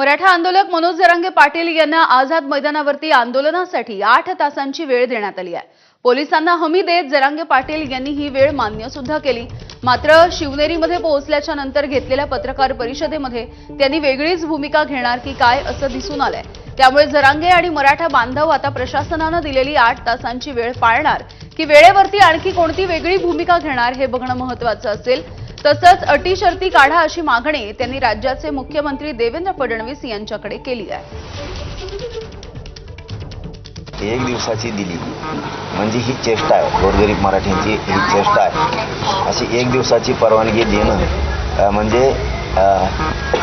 मराठा आंदोलक मनोज जरांगे पाटील यांना आझाद मैदानावरती आंदोलनासाठी आठ तासांची वेळ देण्यात आली आहे. पोलिसांना हमी देत जरांगे पाटील यांनी ही वेळ मान्य सुद्धा केली. मात्र शिवनेरीमध्ये पोहोचल्याच्या नंतर घेतलेल्या पत्रकार परिषदेमध्ये त्यांनी वेगळीच भूमिका घेणार की काय असं दिसून आलंय. त्यामुळे जरांगे आणि मराठा बांधव आता प्रशासनानं दिलेली आठ तासांची वेळ पाळणार की वेळेवरती आणखी कोणती वेगळी भूमिका घेणार हे बघणं महत्वाचं असेल. तसंच अटी शर्ती काढा अशी मागणी त्यांनी राज्याचे मुख्यमंत्री देवेंद्र फडणवीस यांच्याकडे केली आहे. एक दिवसाची दिली म्हणजे ही चेष्टा आहे. गोरगरीब मराठींची ही चेष्टा आहे. अशी एक दिवसाची परवानगी देणं म्हणजे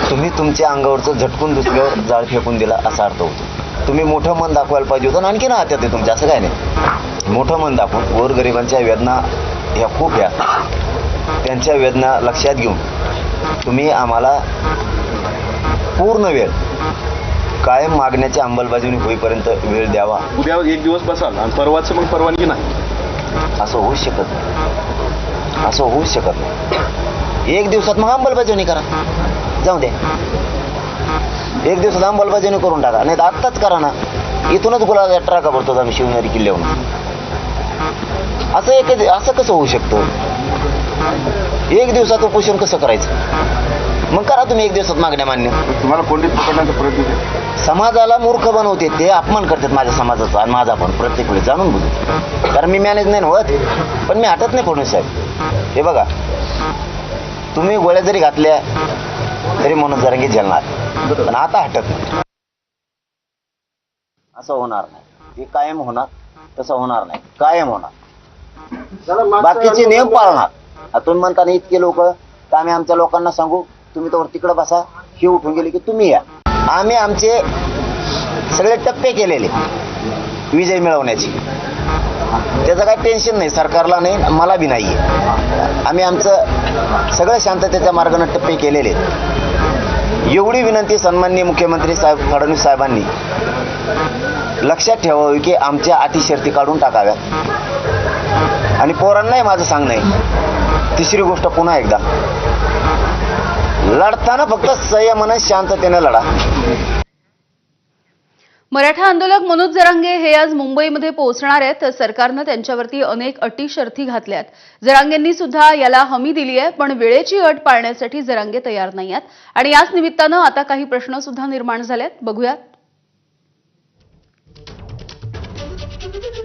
तुम्ही तुमच्या अंगावरचं झटकून दुसऱ्यावर जाळ फेकून दिला असा अर्थ होतो. तुम्ही मोठं मन दाखवायला पाहिजे होतं. आणखी ना हात्यात आहे तुमच्या. असं काय नाही. मोठं मन दाखवून गोरगरिबांच्या वेदना ह्या खूप ह्या. त्यांच्या वेदना लक्षात घेऊन. तुम्ही आम्हाला पूर्ण वेळ कायम मागण्याची अंमलबजावणी होईपर्यंत वेळ द्यावा. उद्या एक दिवस बसाल आणि परवाचं मग परवानगी नाही. असं होऊच शकत नाही. असं होऊच शकत नाही. एक दिवसात मग अंमलबजावणी करा. जाऊ द्या एक दिवसात अंमलबजावणी करून टाका. नाही तर आत्ताच करा ना. इथूनच गुलाब ट्राका भरतो आम्ही शिवनेरी किल्ल्याहून असं एक असं कसं होऊ शकतं? एक दिवसात उपोषण कसं करायचं? मग करा तुम्ही एक दिवसात मागण्या मान्य. तुम्हाला कोणतीच पकडण्याचा प्रयत्न केला समाजाला मूर्ख बनवते ते अपमान करतात माझ्या समाजाचा आणि माझा पण प्रत्येक वेळी जाणून बुजून. कारण मी मॅनेज नाही ना होत पण मी हटत नाही फडणवीस साहेब. हे बघा तुम्ही गोळ्या जरी घातल्या तरी म्हणून जरांगी झेलणार पण आता हटत नाही. असं होणार नाही. हे कायम होणार तसं होणार नाही. कायम होणार. बाकीचे नियम पाळणार. तुम्ही म्हणताना इतके लोक तर आम्ही आमच्या लोकांना सांगू तुम्ही तर तिकडे बसा हे उठून गेले की तुम्ही या. आम्ही आमचे सगळे टप्पे केलेले विजय मिळवण्याची. त्याचं काही टेन्शन नाही सरकारला नाही मला बी नाही आम्ही आमचं सगळं शांततेच्या मार्गाने टप्पे केलेले आहेत. एवढी विनंती सन्माननीय मुख्यमंत्री साहेब फडणवीस साहेबांनी. लक्षात ठेवावी की आमच्या अटी शर्ती काढून टाकाव्यात. आणि पोरांनाही माझं सांगणं आहे. तिसरी गोष्ट पुन्हा एकदा. लढताना फक्त संयमानं शांततेने लढा. मराठा आंदोलक मनोज जरांगे हे आज मुंबईमध्ये पोहोचणार आहेत. तर सरकारनं त्यांच्यावरती अनेक अटी शर्थी घातल्यात. जरांगेंनी सुद्धा याला हमी दिली आहे पण वेळेची अट पाळण्यासाठी जरांगे तयार नाही आहेत आणि याच निमित्तानं आता काही प्रश्न सुद्धा निर्माण झालेत. बघूयात.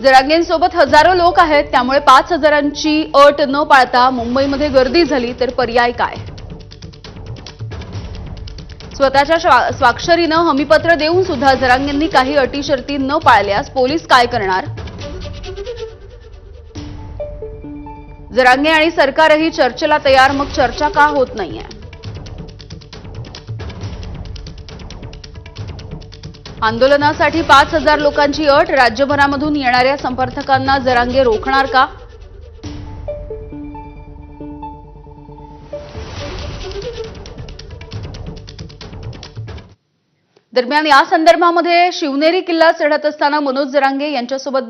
जरांगेंसोबत हजारो लोक आहेत त्यामुळे पाच हजारांची अट न पाळता मुंबईमध्ये गर्दी झाली तर पर्याय काय? स्वतःच्या स्वाक्षरीनं हमीपत्र देऊन सुद्धा जरांगेंनी काही अटी शर्ती न पाळल्यास पोलीस काय करणार? जरांगे आणि सरकारही चर्चेला तयार मग चर्चा का होत नाहीये? आंदोलनासाठी पाच हजार लोकांची अट राज्यभरामधून येणाऱ्या समर्थकांना जरांगे रोखणार का? दरम्यान या संदर्भामध्ये शिवनेरी किल्ला चढत असताना मनोज जरांगे यांच्यासोबत